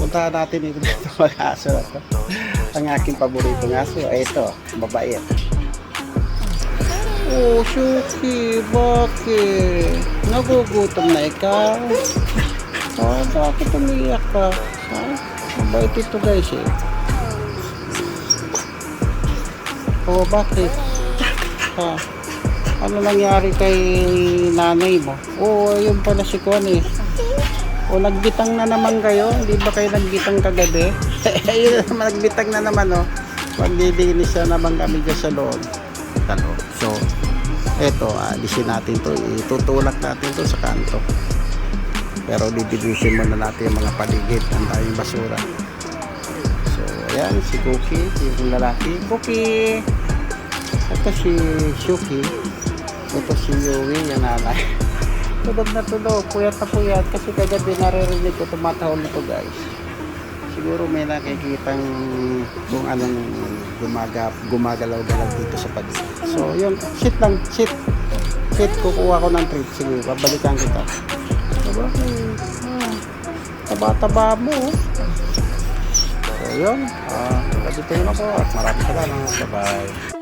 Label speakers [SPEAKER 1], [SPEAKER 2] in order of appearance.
[SPEAKER 1] Puntahan natin ito dito mga aso na to. Ang aking paborito ng aso. Ay, ito, mabait. Oh, Shuki, bakit? Nagugutom na ikaw? Oh, bakit umiyak ka? Ha? Mabait ito guys eh. Oh, bakit? Ha? Ano nangyari kay nanay mo? Oh, ayun pala si eh. O nagbitang na naman kayo? Hindi ba kayo nagbitang kagabi? Ayun na naman, nagbitang na naman oh. Maglilinis na naman kami dyan sa loob. Talo. So, eto, alisin natin to. Itutulak natin to sa kanto. Pero didivision muna natin yung mga paligid. Ang daming basura. So, ayan, si Cookie, yung lalaki. Cookie! Ito si Shuki. Ito si Yui, yung nanay. tulog na tulog, puyat na puyat. Kasi kagabi naririnig ko tumatahol nito guys. Siguro may nakikitang kung anong gumaga, gumagalaw-galaw dito sa paligid. So, yun. Sit lang, sit. Sit, kukuha ko ng treat. Sige, babalikan kita. Diba? Ah, taba-taba mo. So, yun. Ah, dito yun ako at maraming salamat. Bye-bye.